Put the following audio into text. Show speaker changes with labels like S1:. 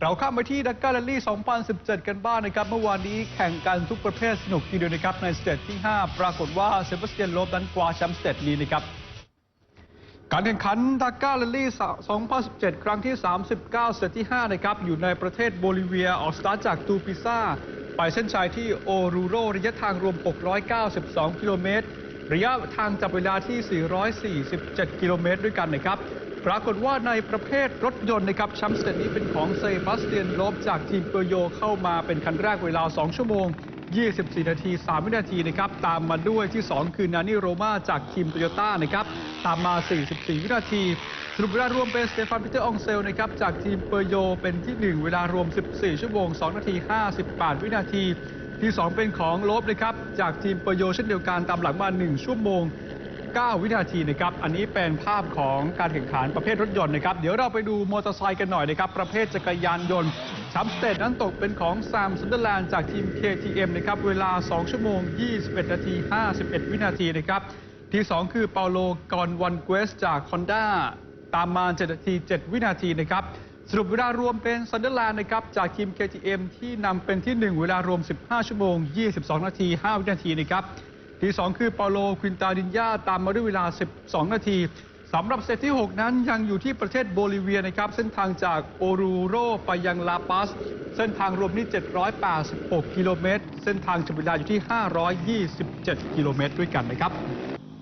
S1: เราข้ามไปที่ดักการแรลลี่ 2017 กันบ้างนะครับ เมื่อวานนี้แข่งกันทุกประเภทสนุกทีเดียวนะครับ ในสเตจที่ 5 ปรากฏว่าเซบาสเตียนโลบนั้นกวาแชมป์สเตจนี้นะครับ การแข่งขันดักการแรลลี่ 2017 ครั้งที่ 39 สเตจที่ 5 นะครับ อยู่ในประเทศโบลิเวียออกสตาร์ทจากตูปิซ่า ไปเส้นชัยที่โอรูโรระยะทางรวม 692 กิโลเมตร ระยะทางจับเวลาที่ 447 กิโลเมตรด้วยกันนะครับ ปรากฏว่าในประเภทรถยนต์นะครับแชมป์สเตนี้เป็นของเซบาสเตียนโลบจากทีมเปโยเข้ามาเป็นคันแรกเวลา 2 ชั่วโมง 24 นาที 3 วินาทีนะครับ ตามมาด้วยที่ 2 คือนานิโรมาจากทีมโตโยต้านะครับ ตามมา 44 วินาทีสรุปเวลารวมเป็นสเตฟานปีเตอร์องเซลนะครับจากทีมเปโยเป็นที่ 1 เวลารวม 14 ชั่วโมง 2 นาที 58 วินาทีที่ 2 เป็นของโลบนะครับจากทีมเปโยเช่นเดียวกันตามหลังมา 1 ชั่วโมง 9 วินาทีนะครับ อันนี้เป็นภาพของการแข่งขันประเภทรถยนต์นะครับ เดี๋ยวเราไปดูมอเตอร์ไซค์กันหน่อยนะครับ ประเภทจักรยานยนต์แชมป์สเตทนั้นตกเป็นของแซมซันเดอร์แลนด์จากทีม KTM นะครับ เวลา 2 ชั่วโมง 21 นาที 51 วินาทีนะครับ ที่ 2 คือเปาโลกอนวันเกสจาก Honda ตามมา 7 นาที 7 วินาทีนะครับสรุปเวลารวมเป็นซันเดอร์แลนด์นะครับ จากทีม KTM ที่นำเป็นที่ 1 เวลารวม 15 ชั่วโมง 22 นาที 5 วินาทีนะครับ ที่2คือเปาโลควินตาดินยาตามมาด้วยเวลา 12 นาทีสำหรับเซตที่ 6 นั้นยังอยู่ที่ประเทศโบลิเวียนะครับ เส้นทางจากโอรูโรไปยังลาปัส เส้นทางรวมนี่ 786 กิโลเมตร เส้นทางจับเวลาอยู่ที่ 527 กิโลเมตรด้วยกันนะครับ